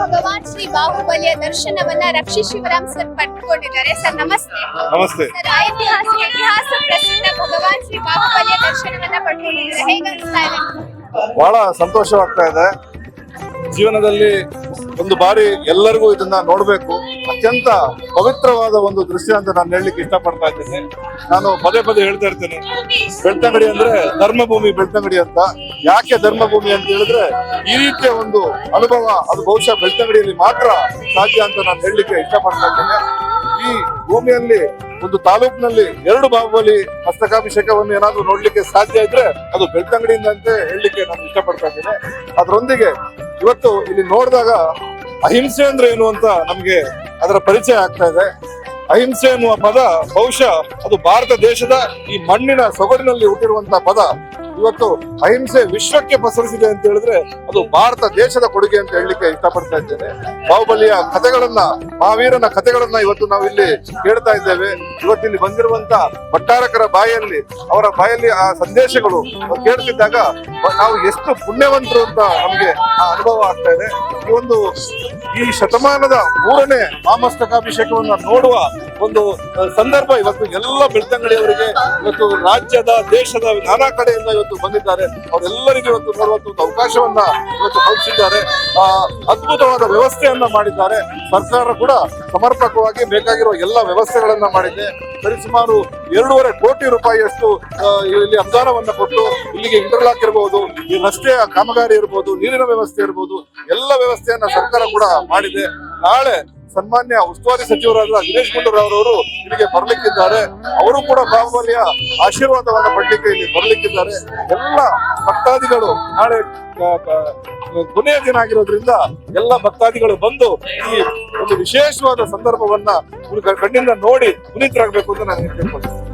ಭಗವಾನ್ ಶ್ರೀ ಬಾಹುಬಲಿಯ ದರ್ಶನವನ್ನ ರಕ್ಷಿ ಶಿವರಾಮ್ ಸರ್ ಪಡ್ಕೊಂಡಿದ್ದಾರೆ. ಸರ್ ನಮಸ್ತೆ. ನಮಸ್ತೆ. ಸರ್ ಐತಿಹಾಸಿಕ ಇತಿಹಾಸ ಪ್ರಸಿದ್ಧ ಭಗವಾನ್ ಶ್ರೀ ಬಾಹುಬಲಿಯ ದರ್ಶನವನ್ನ ಪಡ್ಕೊಂಡಿದ್ದಾರೆ. ಹೇಗೆ ಅನಿಸ್ತಾ ಇದೆ? ಬಹಳ ಸಂತೋಷವಾಗ್ತಾ ಇದೆ. ಜೀವನದಲ್ಲಿ ಒಂದು ಬಾರಿ ಎಲ್ಲರಿಗೂ ಇದನ್ನ ನೋಡಬೇಕು. ಅತ್ಯಂತ ಪವಿತ್ರವಾದ ಒಂದು ದೃಶ್ಯ ಅಂತ ನಾನು ಹೇಳಲಿಕ್ಕೆ ಇಷ್ಟಪಡ್ತಾ ಇದ್ದೇನೆ. ನಾನು ಪದೇ ಪದೇ ಹೇಳ್ತಾ ಇರ್ತೇನೆ. ಬೆಳ್ತಂಗಡಿ ಅಂದ್ರೆ ಧರ್ಮಭೂಮಿ ಬೆಳ್ತಂಗಡಿ ಅಂತ. ಯಾಕೆ ಧರ್ಮಭೂಮಿ ಅಂತ ಹೇಳಿದ್ರೆ ಈ ರೀತಿಯ ಒಂದು ಅನುಭವ ಅದು ಬಹುಶಃ ಬೆಳ್ತಂಗಡಿಯಲ್ಲಿ ಮಾತ್ರ ಸಾಧ್ಯ ಅಂತ ನಾನು ಹೇಳಲಿಕ್ಕೆ ಇಷ್ಟಪಡ್ತಾ ಇದ್ದೇನೆ. ಈ ಭೂಮಿಯಲ್ಲಿ ಒಂದು ತಾಲೂಕಿನಲ್ಲಿ ಎರಡು ಬಾಹುಬಲಿ ಹಸ್ತಕಾಭಿಷೇಕವನ್ನು ಏನಾದ್ರೂ ನೋಡ್ಲಿಕ್ಕೆ ಸಾಧ್ಯ ಇದ್ರೆ ಅದು ಬೆಳ್ತಂಗಡಿಯಿಂದ ಅಂತ ಹೇಳಲಿಕ್ಕೆ ನಾನು ಇಷ್ಟಪಡ್ತಾ ಇದ್ದೇನೆ. ಅದರೊಂದಿಗೆ ಇವತ್ತು ಇಲ್ಲಿ ನೋಡಿದಾಗ ಅಹಿಂಸೆ ಅಂದ್ರೆ ಏನು ಅಂತ ನಮ್ಗೆ ಅದರ ಪರಿಚಯ ಆಗ್ತಾ ಇದೆ. ಅಹಿಂಸೆ ಎನ್ನುವ ಪದ ಬಹುಶಃ ಅದು ಭಾರತ ದೇಶದ ಈ ಮಣ್ಣಿನ ಸೊಗಡಿನಲ್ಲಿ ಹುಟ್ಟಿರುವಂತಹ ಪದ. ಇವತ್ತು ಅಹಿಂಸೆ ವಿಶ್ವಕ್ಕೆ ಪಸರಿಸಿದೆ ಅಂತ ಹೇಳಿದ್ರೆ ಅದು ಭಾರತ ದೇಶದ ಕೊಡುಗೆ ಅಂತ ಹೇಳಲಿಕ್ಕೆ ಇಷ್ಟಪಡ್ತಾ ಇದ್ದೇನೆ. ಬಾಹುಬಲಿಯ ಕಥೆಗಳನ್ನ, ಮಹಾವೀರನ ಕಥೆಗಳನ್ನ ಇವತ್ತು ನಾವು ಇಲ್ಲಿ ಕೇಳ್ತಾ ಇದ್ದೇವೆ. ಇವತ್ತಿಲ್ಲಿ ಬಂದಿರುವಂತ ಭಟ್ಟಾರಕರ ಬಾಯಲ್ಲಿ, ಅವರ ಬಾಯಲ್ಲಿ ಆ ಸಂದೇಶಗಳು ಕೇಳ್ತಿದ್ದಾಗ ನಾವು ಎಷ್ಟು ಪುಣ್ಯವಂತರು ಅಂತ ನಮಗೆ ಆ ಅನುಭವ ಆಗ್ತಾ ಇದೆ. ಈ ಒಂದು ಈ ಶತಮಾನದ ಮೂರನೇ ಮಾಮಸ್ತಕಾಭಿಷೇಕವನ್ನ ನೋಡುವ ಒಂದು ಸಂದರ್ಭ ಇವತ್ತು ಎಲ್ಲ ಬೆಳ್ತಂಗಡಿಯವರಿಗೆ ಇವತ್ತು ರಾಜ್ಯದ, ದೇಶದ ನಾನಾ ಕಡೆಯಿಂದ ಇವತ್ತು ಬಂದಿದ್ದಾರೆ. ಅವರೆಲ್ಲರಿಗೂ ಇವತ್ತು ನೋಡುವಂತ ಒಂದು ಅವಕಾಶವನ್ನ ಇವತ್ತು ಕಲ್ಪಿಸಿದ್ದಾರೆ. ಆ, ಅದ್ಭುತವಾದ ವ್ಯವಸ್ಥೆಯನ್ನ ಮಾಡಿದ್ದಾರೆ. ಸರ್ಕಾರ ಕೂಡ ಸಮರ್ಪಕವಾಗಿ ಬೇಕಾಗಿರುವ ಎಲ್ಲ ವ್ಯವಸ್ಥೆಗಳನ್ನ ಮಾಡಿದೆ. ಸರಿಸುಮಾರು ಎರಡೂವರೆ ಕೋಟಿ ರೂಪಾಯಿಯಷ್ಟು ಇಲ್ಲಿ ಅನುದಾನವನ್ನ ಕೊಟ್ಟು ಇಲ್ಲಿಗೆ ಇಂಟರ್ಲಾಕ್ ಇರಬಹುದು ಈ ರಸ್ತೆಯ ಕಾಮಗಾರಿ ಇರಬಹುದು ನೀರಿನ ವ್ಯವಸ್ಥೆ ಇರಬಹುದು ಎಲ್ಲ ವ್ಯವಸ್ಥೆಯನ್ನ ಸರ್ಕಾರ ಕೂಡ ಮಾಡಿದೆ. ನಾಳೆ ಸನ್ಮಾನ್ಯ ಉಸ್ತುವಾರಿ ಸಚಿವರಾದ ದಿನೇಶ್ ಗುಂಡೂರಾವ್ ಅವರು ಇಲ್ಲಿಗೆ ಬರಲಿಕ್ಕಿದ್ದಾರೆ. ಅವರು ಕೂಡ ಬಾಹುಬಲಿಯ ಆಶೀರ್ವಾದವನ್ನು ಪಡ್ಲಿಕ್ಕೆ ಇಲ್ಲಿ ಬರಲಿಕ್ಕಿದ್ದಾರೆ. ಎಲ್ಲ ಭಕ್ತಾದಿಗಳು ನಾಳೆ ಕೊನೆಯ ದಿನ ಆಗಿರೋದ್ರಿಂದ ಎಲ್ಲ ಭಕ್ತಾದಿಗಳು ಬಂದು ಈ ಒಂದು ವಿಶೇಷವಾದ ಸಂದರ್ಭವನ್ನ ಕಣ್ಣಿಂದ ನೋಡಿ ಪುನೀತರಾಗಬೇಕು ಅಂತ ನಾನು ಕೇಳ್ಕೊಳ್ತೀನಿ